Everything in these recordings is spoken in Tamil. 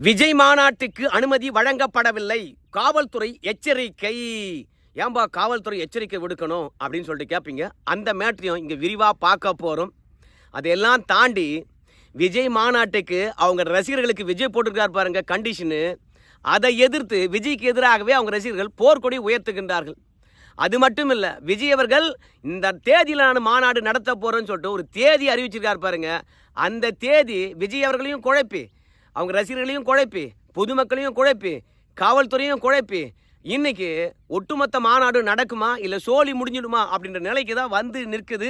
விஜய் மாநாட்டுக்கு அனுமதி வழங்கப்படவில்லை. காவல்துறை எச்சரிக்கை. ஏன்பா காவல்துறை எச்சரிக்கை விடுக்கணும் அப்படின்னு சொல்லிட்டு கேட்பீங்க அந்த மேட்ரையும் இங்கே விரிவாக பார்க்க போகிறோம் அதையெல்லாம் தாண்டி விஜய் மாநாட்டுக்கு அவங்க ரசிகர்களுக்கு விஜய் போட்டிருக்கார் பாருங்க கண்டிஷனு அதை எதிர்த்து விஜய்க்கு எதிராகவே அவங்க ரசிகர்கள் போர்க்கொடி உயர்த்துகின்றார்கள். அது மட்டும் இல்லை விஜய் அவர்கள் இந்த தேதியில் நான் மாநாடு நடத்த போகிறேன்னு சொல்லிட்டு ஒரு தேதி அறிவிச்சிருக்கார் பாருங்க. அந்த தேதி விஜய் அவர்களையும் குழப்பி. அவங்க ரசிகர்களையும் குழப்பி பொதுமக்களையும் குழைப்பு காவல்துறையும் குழைப்பு இன்னைக்கு ஒட்டுமொத்த மாநாடு நடக்குமா இல்லை சோழி முடிஞ்சிடுமா அப்படின்ற நிலைக்கு தான் வந்து நிற்குது.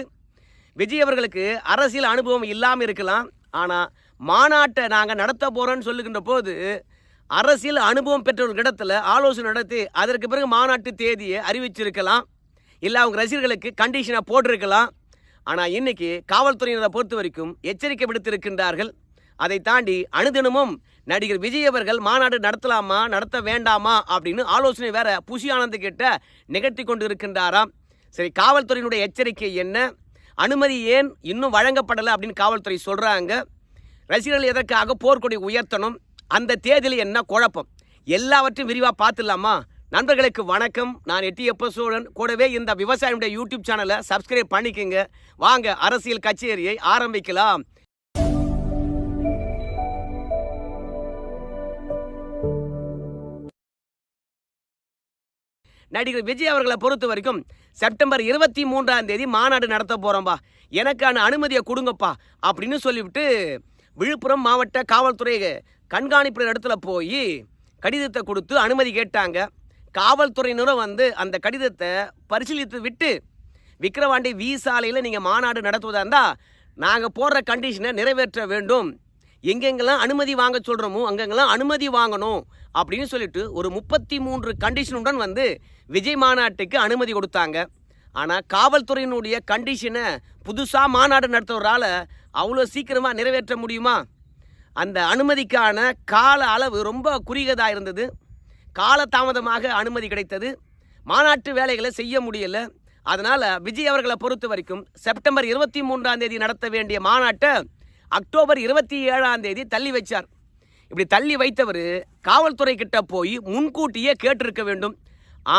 விஜய் அவர்களுக்கு அரசியல் அனுபவம் இல்லாமல் இருக்கலாம். ஆனால் மாநாட்டை நாங்கள் நடத்த போகிறோன்னு சொல்லுகின்ற போது அரசியல் அனுபவம் பெற்றவர்களிடத்தில் ஆலோசனை நடத்தி அதற்கு பிறகு மாநாட்டு தேதியை அறிவிச்சிருக்கலாம். இல்லை அவங்க ரசிகர்களுக்கு கண்டிஷனை போட்டிருக்கலாம். ஆனால் இன்றைக்கி காவல்துறையினரை பொறுத்த வரைக்கும் எச்சரிக்கை விடுத்திருக்கின்றார்கள். அதை தாண்டி அனுதினமும் நடிகர் விஜய் அவர்கள் மாநாடு நடத்தலாமா நடத்த வேண்டாமா அப்படின்னு ஆலோசனை வேற புஷி ஆனந்த் கிட்ட நிகழ்த்தி கொண்டு இருக்கின்றாராம் சரி காவல்துறையினுடைய எச்சரிக்கை என்ன? அனுமதி ஏன் இன்னும் வழங்கப்படலை அப்படின்னு காவல்துறை சொல்கிறாங்க ரசிகர்கள் எதற்காக போர்க்கொடி உயர்த்தணும்? அந்த தேதியில் என்ன குழப்பம்? எல்லாவற்றையும் விரிவாக பார்த்துடலாமா? நண்பர்களுக்கு வணக்கம். நான் எட்டியப்ப சோழன் கூடவே இந்த விவசாயியுடைய யூடியூப் சேனலை சப்ஸ்கிரைப் பண்ணிக்கங்க. வாங்க அரசியல் கச்சேரியை ஆரம்பிக்கலாம். நடிகர் விஜய் அவர்களை பொறுத்த வரைக்கும் செப்டம்பர் இருபத்தி மூன்றாம் தேதி மாநாடு நடத்த போகிறோம்பா எனக்கான அனுமதியை கொடுங்கப்பா அப்படின்னு சொல்லிவிட்டு விழுப்புரம் மாவட்ட காவல்துறை கண்காணிப்பு இடத்துல போய் கடிதத்தை கொடுத்து அனுமதி கேட்டாங்க. காவல்துறையினரும் வந்து அந்த கடிதத்தை பரிசீலித்து விட்டு விக்கிரவாண்டி வி சாலையில் நீங்கள் மாநாடு நடத்துவதா இருந்தால் நாங்கள் போடுற கண்டிஷனை நிறைவேற்ற வேண்டும். எங்கெங்கெல்லாம் அனுமதி வாங்க சொல்கிறோமோ அங்கெங்கெல்லாம் அனுமதி வாங்கணும் அப்படின்னு சொல்லிட்டு ஒரு முப்பத்தி மூன்று கண்டிஷனுடன் வந்து விஜய் மாநாட்டுக்கு அனுமதி கொடுத்தாங்க. ஆனால் காவல்துறையினுடைய கண்டிஷனை புதுசாக மாநாடு நடத்துவதால் அவ்வளோ சீக்கிரமாக நிறைவேற்ற முடியுமா? அந்த அனுமதிக்கான கால அளவு ரொம்ப குறுகியதாக இருந்தது. காலதாமதமாக அனுமதி கிடைத்தது. மாநாட்டு வேலைகளை செய்ய முடியலை. அதனால் விஜய் அவர்களை பொறுத்த வரைக்கும் செப்டம்பர் இருபத்தி மூன்றாம் தேதி நடத்த வேண்டிய மாநாட்டை அக்டோபர் இருபத்தி ஏழாம் தேதி தள்ளி வச்சார். இப்படி தள்ளி வைத்தவர் காவல்துறை கிட்ட போய் முன்கூட்டியே கேட்டிருக்க வேண்டும்.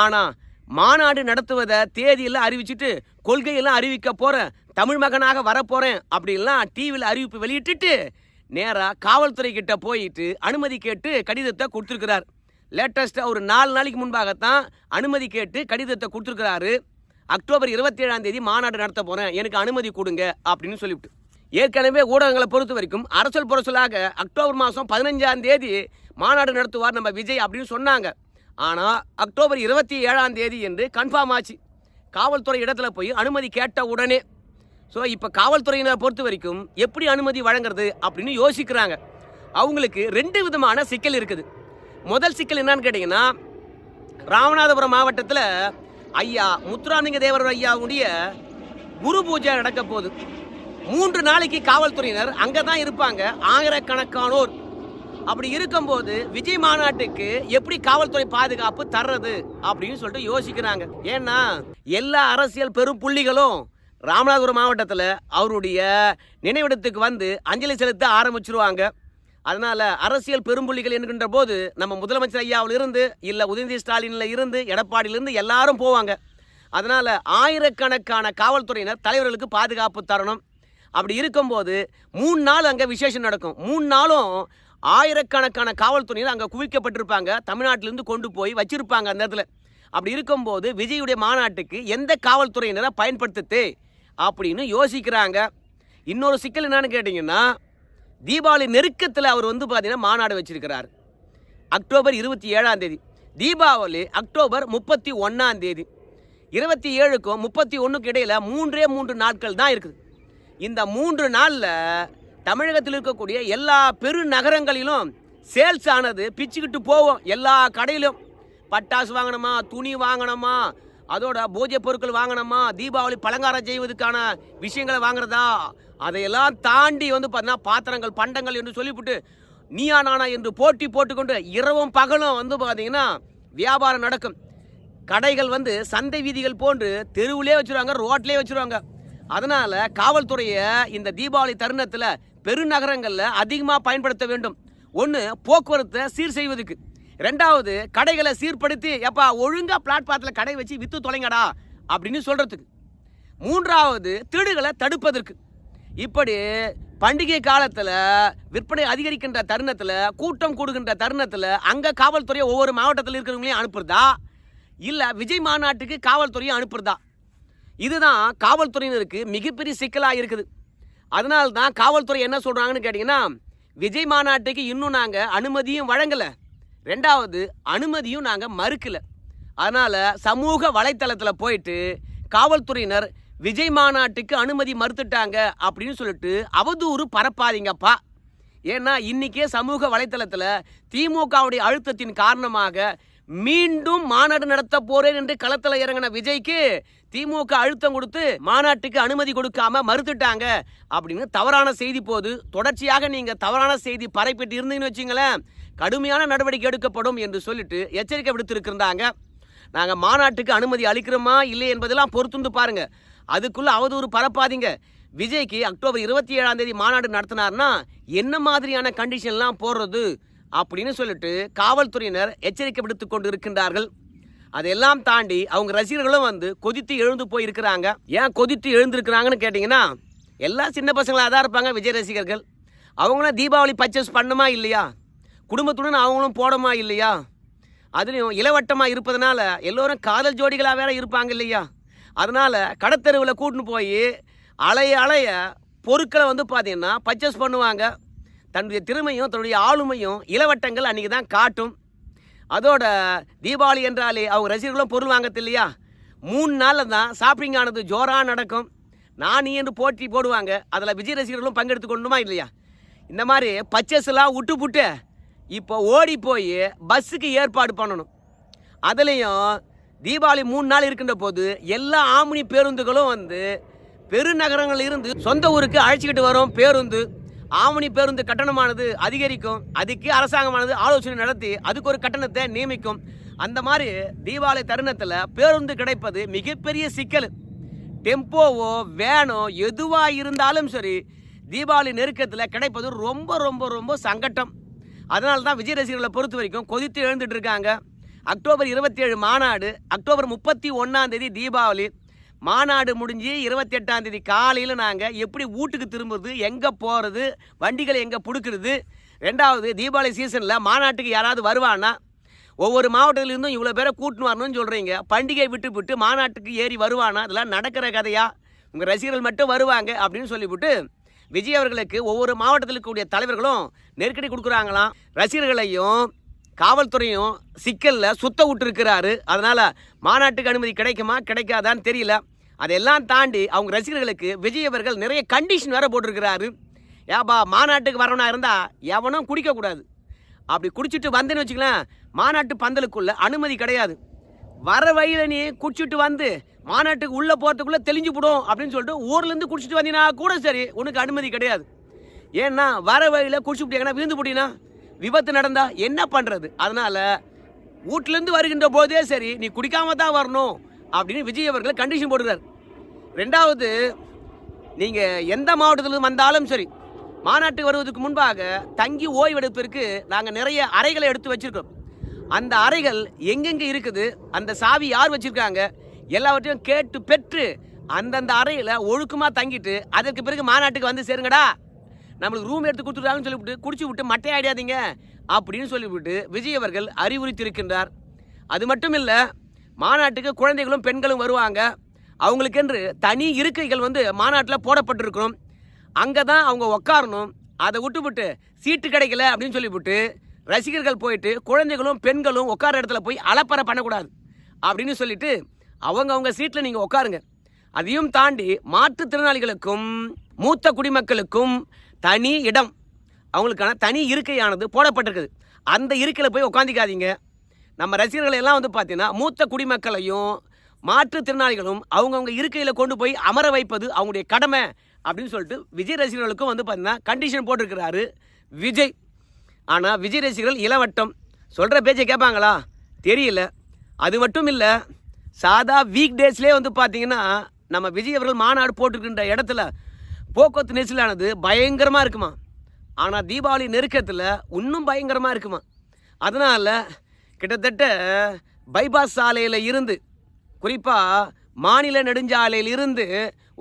ஆனால் மாநாடு நடத்துவதை தேதியெல்லாம் அறிவிச்சுட்டு கொள்கையெல்லாம் அறிவிக்க போகிறேன் தமிழ் மகனாக வரப்போகிறேன் அப்படின்லாம் டிவியில் அறிவிப்பு வெளியிட்டுட்டு நேராக காவல்துறை கிட்ட போயிட்டு அனுமதி கேட்டு கடிதத்தை கொடுத்துருக்கிறார். லேட்டஸ்ட்டாக ஒரு நாலு நாளைக்கு முன்பாகத்தான் அனுமதி கேட்டு கடிதத்தை கொடுத்துருக்கிறாரு. அக்டோபர் இருபத்தி ஏழாம் தேதி மாநாடு நடத்த போகிறேன் எனக்கு அனுமதி கொடுங்க அப்படின்னு சொல்லிவிட்டு. ஏற்கனவே ஊடகங்களை பொறுத்த வரைக்கும் அரசல் புரசலாக அக்டோபர் மாதம் பதினஞ்சாம் தேதி மாநாடு நடத்துவார் நம்ம விஜய் அப்படின்னு சொன்னாங்க. ஆனால் அக்டோபர் இருபத்தி ஏழாம் தேதி என்று கன்ஃபார்ம் ஆச்சு. காவல்துறை இடத்துல போய் அனுமதி கேட்ட உடனே. ஸோ இப்போ காவல்துறையினரை பொறுத்த வரைக்கும் எப்படி அனுமதி வழங்குறது அப்படின்னு யோசிக்கிறாங்க. அவங்களுக்கு ரெண்டு விதமான சிக்கல் இருக்குது. முதல் சிக்கல் என்னன்னு கேட்டிங்கன்னா ராமநாதபுரம் மாவட்டத்தில் ஐயா முத்துராமலிங்க தேவர் ஐயாவுடைய குரு பூஜை நடக்க போகுது. மூன்று நாளைக்கு காவல்துறையினர் அங்கே தான் இருப்பாங்க. ஆயிரக்கணக்கானோர். அப்படி இருக்கும்போது விஜய் மாநாட்டுக்கு எப்படி காவல்துறை பாதுகாப்பு தர்றது அப்படின்னு சொல்லிட்டு யோசிக்கிறாங்க. ஏன்னா எல்லா அரசியல் பெரும் புள்ளிகளும் ராமநாதபுரம் மாவட்டத்தில் அவருடைய நினைவிடத்துக்கு வந்து அஞ்சலி செலுத்த ஆரம்பிச்சிருவாங்க. அதனால் அரசியல் பெரும்புள்ளிகள் என்கின்ற போது நம்ம முதலமைச்சர் ஐயாவில் இருந்து இல்லை உதயநிதி ஸ்டாலினில் இருந்து எடப்பாடியிலிருந்து எல்லாரும் போவாங்க. அதனால் ஆயிரக்கணக்கான காவல்துறையினர் தலைவர்களுக்கு பாதுகாப்பு தரணும். அப்படி இருக்கும்போது மூணு நாள் அங்கே விசேஷம் நடக்கும். மூணு நாளும் ஆயிரக்கணக்கான காவல்துறையினர் அங்கே குவிக்கப்பட்டிருப்பாங்க. தமிழ்நாட்டிலேருந்து கொண்டு போய் வச்சிருப்பாங்க அந்த இடத்துல. அப்படி இருக்கும்போது விஜயுடைய மாநாட்டுக்கு எந்த காவல்துறையினரை பயன்படுத்துது அப்படின்னு யோசிக்கிறாங்க. இன்னொரு சிக்கல் என்னன்னு கேட்டிங்கன்னா தீபாவளி நெருக்கத்தில் அவர் வந்து பார்த்தீங்கன்னா மாநாடு வச்சிருக்கிறார். அக்டோபர் இருபத்தி ஏழாம் தேதி. தீபாவளி அக்டோபர் முப்பத்தி ஒன்றாம் தேதி. இருபத்தி ஏழுக்கும் முப்பத்தி ஒன்றுக்கு இடையில் மூன்றே மூன்று நாட்கள் தான் இருக்குது. இந்த மூன்று நாளில் தமிழகத்தில் இருக்கக்கூடிய எல்லா பெருநகரங்களிலும் சேல்ஸ் ஆனது பிச்சுக்கிட்டு போவோம் எல்லா கடையிலும். பட்டாசு வாங்கணுமா துணி வாங்கணுமா அதோட பூஜை பொருட்கள் வாங்கணுமா தீபாவளி பலங்காரம் செய்வதற்கான விஷயங்களை வாங்குறதா? அதையெல்லாம் தாண்டி வந்து பார்த்தீங்கன்னா பாத்திரங்கள் பண்டங்கள் என்று சொல்லிவிட்டு நீயா நானா என்று போட்டி போட்டுக்கொண்டு இரவும் பகலும் வந்து பார்த்தீங்கன்னா வியாபாரம் நடக்கும். கடைகள் வந்து சந்தை வீதிகள் போன்று தெருவிலே வச்சுருவாங்க ரோட்லேயே வச்சுருவாங்க. அதனால காவல்துறையை இந்த தீபாவளி தருணத்தில் பெருநகரங்களில் அதிகமாக பயன்படுத்த வேண்டும். ஒன்று போக்குவரத்தை சீர் செய்வதுக்கு. ரெண்டாவது கடைகளை சீர்படுத்தி எப்பா ஒழுங்காக பிளாட்பாத்தில் கடை வச்சு விற்று தொலைங்கடா அப்படின்னு சொல்கிறதுக்கு மூன்றாவது திருடுகளை தடுப்பதற்கு. இப்படி பண்டிகை காலத்தில் விற்பனை அதிகரிக்கின்ற தருணத்தில் கூட்டம் கூடுகின்ற தருணத்தில் அங்கே காவல்துறையை ஒவ்வொரு மாவட்டத்தில் இருக்கிறவங்களையும் அனுப்புறதா? இல்லை விஜய் மாநாட்டுக்கு காவல்துறையை அனுப்புறதா? இதுதான் காவல்துறையினருக்கு மிகப்பெரிய சிக்கலாக இருக்குது. அதனால தான் காவல்துறை என்ன சொல்கிறாங்கன்னு கேட்டிங்கன்னா விஜய் மாநாட்டுக்கு இன்னும் நாங்கள் அனுமதியும் வழங்கலை. ரெண்டாவது அனுமதியும் நாங்கள் மறுக்கலை. அதனால் சமூக வலைத்தளத்தில் போயிட்டு காவல்துறையினர் விஜய் மாநாட்டுக்கு அனுமதி மறுத்துட்டாங்க அப்படின்னு சொல்லிட்டு அவதூறு பரப்பாதீங்கப்பா. ஏன்னா இன்றைக்கே சமூக வலைத்தளத்தில் திமுகவுடைய அழுத்தத்தின் காரணமாக மீண்டும் மாநாடு நடத்த போறேன் என்று களத்தில் இறங்கின விஜய்க்கு திமுக அழுத்தம் கொடுத்து மாநாட்டுக்கு அனுமதி கொடுக்காம மறுத்துட்டாங்க அப்படின்னு தவறான செய்தி போது தொடர்ச்சியாக நீங்க தவறான செய்தி பரப்பிட்டு இருந்தீங்கன்னு வச்சுங்களேன் கடுமையான நடவடிக்கை எடுக்கப்படும் என்று சொல்லிட்டு எச்சரிக்கை விடுத்திருக்கிறாங்க. நாங்கள் மாநாட்டுக்கு அனுமதி அளிக்கிறோமா இல்லை என்பதெல்லாம் பொறுத்துந்து பாருங்க. அதுக்குள்ள அவதூறு பரப்பாதீங்க. விஜய்க்கு அக்டோபர் இருபத்தி ஏழாம் தேதி மாநாடு நடத்தினார்னா என்ன மாதிரியான கண்டிஷன்லாம் போடுறது அப்படின்னு சொல்லிட்டு காவல்துறையினர் எச்சரிக்கை விடுத்து கொண்டு இருக்கின்றார்கள் அதெல்லாம் தாண்டி அவங்க ரசிகர்களும் வந்து கொதித்து எழுந்து போய் இருக்கிறாங்க ஏன் கொதித்து எழுந்திருக்கிறாங்கன்னு கேட்டிங்கன்னா எல்லா சின்ன பசங்களாக தான் இருப்பாங்க விஜய் ரசிகர்கள். அவங்களும் தீபாவளி பர்ச்சேஸ் பண்ணுமா இல்லையா? குடும்பத்துடன் அவங்களும் போடுமா இல்லையா? அதுலேயும் இளவட்டமாக இருப்பதனால எல்லோரும் காதல் ஜோடிகளாக வேற இருப்பாங்க இல்லையா? அதனால் கடத்தெருவில் கூட்டின்னு போய் அலைய அலைய பொருட்களை வந்து பார்த்தீங்கன்னா பர்ச்சேஸ் பண்ணுவாங்க. தன்னுடைய திறமையும் தன்னுடைய ஆளுமையும் இளவட்டங்கள் அன்றைக்கி தான் காட்டும். அதோட தீபாவளி என்றாலே அவங்க ரசிகர்களும் பொருள் வாங்கத்து இல்லையா? மூணு நாளில் தான் ஷாப்பிங் ஆனது ஜோராக நடக்கும். நான் என்று போட்டி போடுவாங்க. அதில் விஜய் ரசிகர்களும் பங்கெடுத்து கொண்டுமா இல்லையா? இந்த மாதிரி பர்ச்சேஸ்லாம் விட்டு புட்டு இப்போ ஓடி போய் பஸ்ஸுக்கு ஏற்பாடு பண்ணணும். அதுலேயும் தீபாவளி மூணு நாள் இருக்கின்ற போது எல்லா ஆம்னி பேருந்துகளும் வந்து பெருநகரங்களில் இருந்து சொந்த ஊருக்கு அழைச்சிக்கிட்டு வரும் பேருந்து. ஆவணி பேருந்து கட்டணமானது அதிகரிக்கும். அதுக்கு அரசாங்கமானது ஆலோசனை நடத்தி அதுக்கு ஒரு கட்டணத்தை நியமிக்கும். அந்த மாதிரி தீபாவளி தருணத்தில் பேருந்து கிடைப்பது மிகப்பெரிய சிக்கல். டெம்போவோ வேனோ எதுவாக இருந்தாலும் சரி தீபாவளி நெருக்கத்தில் கிடைப்பது ரொம்ப ரொம்ப ரொம்ப சங்கட்டம் அதனால தான் விஜய் ரசிகர்களை பொறுத்த வரைக்கும் கொதித்து எழுந்துட்டு இருக்காங்க. அக்டோபர் இருபத்தி ஏழு மாநாடு அக்டோபர் முப்பத்தி ஒன்றாம் தேதி தீபாவளி. மாநாடு முடிஞ்சு இருபத்தி எட்டாம் தேதி காலையில் நாங்கள் எப்படி வீட்டுக்கு திரும்புறது எங்கே போகிறது வண்டிகளை எங்கே பிடுக்கிறது ரெண்டாவது தீபாவளி சீசனில் மாநாட்டுக்கு யாராவது வருவானா ஒவ்வொரு மாவட்டத்திலிருந்தும் இவ்வளோ பேரை கூட்டின்னு வரணும்னு சொல்கிறீங்க பண்டிகை விட்டு விட்டு மாநாட்டுக்கு ஏறி வருவானா? இதெல்லாம் நடக்கிற கதையா? உங்கள் ரசிகர்கள் மட்டும் வருவாங்க அப்படின்னு சொல்லிவிட்டு விஜய் அவர்களுக்கு ஒவ்வொரு மாவட்டத்தில் இருக்கக்கூடிய தலைவர்களும் நெருக்கடி கொடுக்குறாங்களாம். ரசிகர்களையும் காவல்துறையும் சிக்கலில் சுத்த விட்டுருக்கிறாரு. அதனால் மாநாட்டுக்கு அனுமதி கிடைக்குமா கிடைக்காதான்னு தெரியல. அதெல்லாம் தாண்டி அவங்க ரசிகர்களுக்கு விஜய் அவர்கள் நிறைய கண்டிஷன் வேறு போட்டிருக்கிறாரு. ஏப்பா மாநாட்டுக்கு வரவனா இருந்தால் எவனும் குடிக்கக்கூடாது அப்படி குடிச்சிட்டு வந்தேன்னு வச்சுக்கலாம் மாநாட்டு பந்தலுக்குள்ளே அனுமதி கிடையாது. வர வழியில் நீ குடிச்சிட்டு வந்து மாநாட்டுக்கு உள்ளே போகிறதுக்குள்ளே தெளிஞ்சு போடும் அப்படின்னு சொல்லிட்டு ஊர்லேருந்து குடிச்சிட்டு வந்தீங்கன்னா கூட சரி உனக்கு அனுமதி கிடையாது. ஏன்னா வர வழியில் குடிச்சு விட்டீங்கன்னா விழுந்து போட்டீங்கன்னா விபத்து நடந்தா என்ன பண்ணுறது அதனால் வீட்டிலேருந்து வருகின்ற போதே சரி நீ குடிக்காம தான் வரணும் அப்படின்னு விஜய் அவர்களை கண்டிஷன் போடுறார் ரெண்டாவது நீங்கள் எந்த மாவட்டத்திலிருந்து வந்தாலும் சரி மாநாட்டுக்கு வருவதற்கு முன்பாக தங்கி ஓய்வெடுப்பிற்கு நாங்கள் நிறைய அறைகளை எடுத்து வச்சிருக்கோம் அந்த அறைகள் எங்கெங்கே இருக்குது அந்த சாவி யார் வச்சுருக்காங்க எல்லாவற்றையும் கேட்டு பெற்று அந்தந்த அறையில் ஒழுக்கமாக தங்கிட்டு அதற்கு பிறகு மாநாட்டுக்கு வந்து சேருங்கடா. நம்மளுக்கு ரூம் எடுத்து கொடுத்துட்டாங்கன்னு சொல்லிவிட்டு குடிச்சு விட்டு மட்டை ஆடியாதீங்க அப்படின்னு சொல்லிவிட்டு விஜய் அவர்கள் அறிவுறுத்தியிருக்கின்றார். அது மட்டும் இல்லை மாநாட்டுக்கு குழந்தைகளும் பெண்களும் வருவாங்க. அவங்களுக்கென்று தனி இருக்கைகள் வந்து மாநாட்டில் போடப்பட்டிருக்கணும். அங்கே தான் அவங்க உக்காரணும். அதை விட்டுவிட்டு சீட்டு கிடைக்கல அப்படின்னு சொல்லிவிட்டு ரசிகர்கள் போயிட்டு குழந்தைகளும் பெண்களும் உட்கார இடத்துல போய் அலப்பறை பண்ணக்கூடாது அப்படின்னு சொல்லிட்டு அவங்க அவங்க சீட்டில் நீங்கள் உட்காருங்க அதையும் தாண்டி மாற்றுத்திறனாளிகளுக்கும் மூத்த குடிமக்களுக்கும் தனி இடம். அவங்களுக்கான தனி இருக்கையானது போடப்பட்டிருக்குது. அந்த இருக்கையில் போய் உட்காந்திக்காதீங்க நம்ம ரசிகர்கள் எல்லாம் வந்து பார்த்தீங்கன்னா மூத்த குடிமக்களையும் மாற்றுத்திறனாளிகளும் அவங்கவுங்க இருக்கையில் கொண்டு போய் அமர வைப்பது அவங்களுடைய கடமை அப்படின்னு சொல்லிட்டு விஜய் ரசிகர்களுக்கும் வந்து பார்த்தீங்கன்னா கண்டிஷன் போட்டிருக்கிறாரு விஜய். ஆனால் விஜய் ரசிகர்கள் இளவட்டம். சொல்கிற பேச்சை கேட்பாங்களா? தெரியல. அது மட்டும் இல்லை சாதா வீக் டேஸ்லேயே வந்து பார்த்தீங்கன்னா நம்ம விஜய் அவர்கள் மாநாடு போட்டிருக்கின்ற இடத்துல போக்குவரத்து நெரிசலானது பயங்கரமாக இருக்குமா? ஆனால் தீபாவளி நெருக்கத்தில் இன்னும் பயங்கரமாக இருக்குமா? அதனால் கிட்டத்தட்ட பைபாஸ் சாலையில் இருந்து குறிப்பாக மாநில நெடுஞ்சாலையில் இருந்து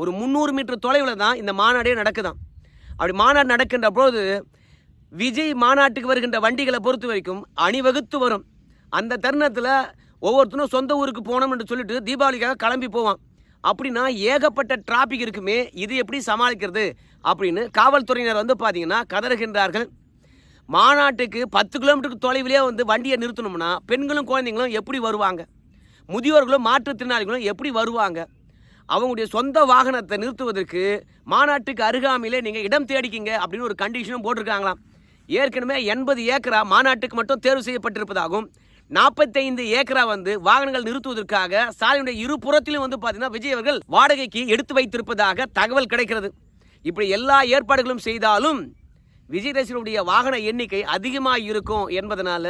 ஒரு முந்நூறு மீட்டர் தொலைவில் தான் இந்த மாநாடே நடக்குதாம். அப்படி மாநாடு நடக்கின்ற போது விஜய் மாநாட்டுக்கு வருகின்ற வண்டிகளை பொறுத்த வரைக்கும் அணிவகுத்து வரும். அந்த தருணத்தில் ஒவ்வொருத்தரும் சொந்த ஊருக்கு போனோம் என்று சொல்லிட்டு தீபாவளிக்காக கிளம்பி போவான். அப்படின்னா ஏகப்பட்ட டிராபிக் இருக்குமே இது எப்படி சமாளிக்கிறது அப்படின்னு காவல்துறையினர் வந்து பார்த்தீங்கன்னா கதறுகின்றார்கள். மாநாட்டுக்கு பத்து கிலோமீட்டருக்கு தொலைவிலே வந்து வண்டியை நிறுத்தணும்னா பெண்களும் குழந்தைங்களும் எப்படி வருவாங்க? முதியோர்களும் மாற்றுத்திறனாளிகளும் எப்படி வருவாங்க? அவங்களுடைய சொந்த வாகனத்தை நிறுத்துவதற்கு மாநாட்டுக்கு அருகாமையிலே நீங்கள் இடம் தேடிக்கிங்க அப்படின்னு ஒரு கண்டிஷனும் போட்டிருக்காங்களாம். ஏற்கனவே எண்பது ஏக்கரா மாநாட்டுக்கு மட்டும் தேர்வு செய்யப்பட்டிருப்பதாகவும் நாற்பத்தைந்து ஏக்கரா வந்து வாகனங்கள் நிறுத்துவதற்காக சாலையுடைய இரு புறத்திலும் வந்து பார்த்தீங்கன்னா விஜய் அவர்கள் வாடகைக்கு எடுத்து வைத்திருப்பதாக தகவல் கிடைக்கிறது. இப்படி எல்லா ஏற்பாடுகளும் செய்தாலும் விஜய் ரசிகருடைய வாகன எண்ணிக்கை அதிகமாக இருக்கும் என்பதனால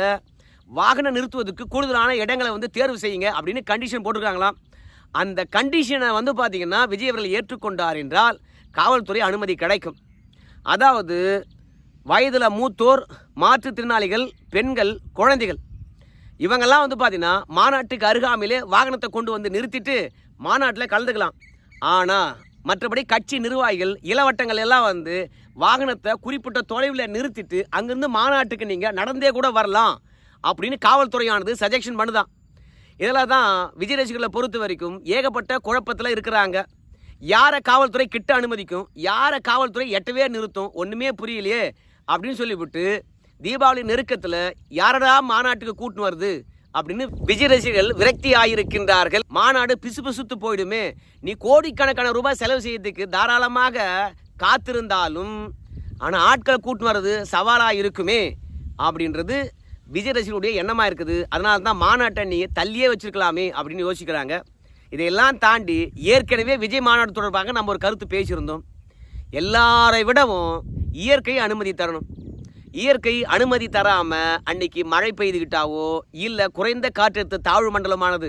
வாகனம் நிறுத்துவதற்கு கூடுதலான இடங்களை வந்து தேர்வு செய்யுங்க அப்படின்னு கண்டிஷன் போட்டிருக்காங்களாம். அந்த கண்டிஷனை வந்து பார்த்தீங்கன்னா விஜய் அவர்கள் ஏற்றுக்கொண்டார் என்றால் காவல்துறை அனுமதி கிடைக்கும். அதாவது வயதில் மூத்தோர் மாற்றுத்திறனாளிகள் பெண்கள் குழந்தைகள் இவங்கெல்லாம் வந்து பார்த்தீங்கன்னா மாநாட்டுக்கு அருகாமையிலே வாகனத்தை கொண்டு வந்து நிறுத்திட்டு மாநாட்டில் கலந்துக்கலாம். ஆனால் மற்றபடி கட்சி நிர்வாகிகள் இளவட்டங்கள் எல்லாம் வந்து வாகனத்தை குறிப்பிட்ட தொலைவில் நிறுத்திட்டு அங்கேருந்து மாநாட்டுக்கு நீங்கள் நடந்தே கூட வரலாம் அப்படின்னு காவல்துறையானது சஜெக்ஷன் பண்ணுதான். இதில் தான் விஜய் ரசிகர்களை பொறுத்த வரைக்கும் ஏகப்பட்ட குழப்பத்தில் இருக்கிறாங்க. யாரை காவல்துறை கிட்ட அனுமதிக்கும் யாரை காவல்துறை எட்டவே நிறுத்தும் ஒன்றுமே புரியலையே அப்படின்னு சொல்லிவிட்டு தீபாவளி நெருக்கத்தில் யாரடா மாநாட்டுக்கு கூட்டின்னு வருது அப்படின்னு விஜய் ரசிகர்கள் விரக்தி ஆகியிருக்கின்றார்கள் மாநாடு பிசு பிசுத்து போயிடுமே. நீ கோடிக்கணக்கான ரூபாய் செலவு செய்யறதுக்கு தாராளமாக காத்திருந்தாலும் ஆனால் ஆட்கள் கூட்டின்னு வர்றது சவாலாக இருக்குமே அப்படின்றது விஜய் ரசிகர்களுடைய எண்ணமாக இருக்குது. அதனால தான் மாநாட்டை நீ தள்ளியே வச்சிருக்கலாமே அப்படின்னு யோசிக்கிறாங்க. இதையெல்லாம் தாண்டி ஏற்கனவே விஜய் மாநாடு தொடர்பாக நம்ம ஒரு கருத்து பேசியிருந்தோம். எல்லாரை விடவும் இயற்கையை அனுமதி தரணும். இயற்கை அனுமதி தராமல் அன்னைக்கு மழை பெய்துக்கிட்டாவோ இல்லை குறைந்த காற்றழுத்த தாழ்வு மண்டலமானது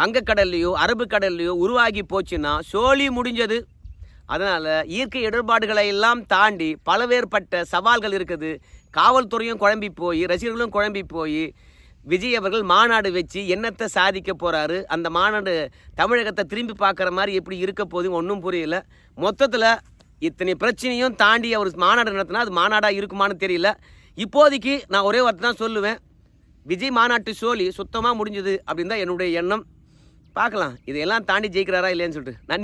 வங்கக்கடல்லையோ அரபுக்கடல்லையோ உருவாகி போச்சுன்னா சோழி முடிஞ்சது. அதனால் இயற்கை இடர்பாடுகளை எல்லாம் தாண்டி பலவேறுபட்ட சவால்கள் இருக்குது. காவல்துறையும் குழம்பி போய் ரசிகர்களும் குழம்பி போய் விஜய் அவர்கள் மாநாடு வச்சு என்னத்தை சாதிக்க போகிறாரு அந்த மாநாடு தமிழகத்தை திரும்பி பார்க்குற மாதிரி எப்படி இருக்க போகுது ஒன்றும் புரியல. மொத்தத்தில் இத்தனை பிரச்சனையும் தாண்டி அவர் மாநாடு நடத்தினா அது மாநாடாக இருக்குமான்னு தெரியல. இப்போதைக்கு நான் ஒரே வார்த்தை தான் சொல்லுவேன். விஜய் மாநாட்டு சோழி சுத்தமாக முடிஞ்சது அப்படின்னு தான் என்னுடைய எண்ணம். பார்க்கலாம் இதையெல்லாம் தாண்டி ஜெயிக்கிறாரா இல்லையான்னு சொல்லிட்டு. நன்றி.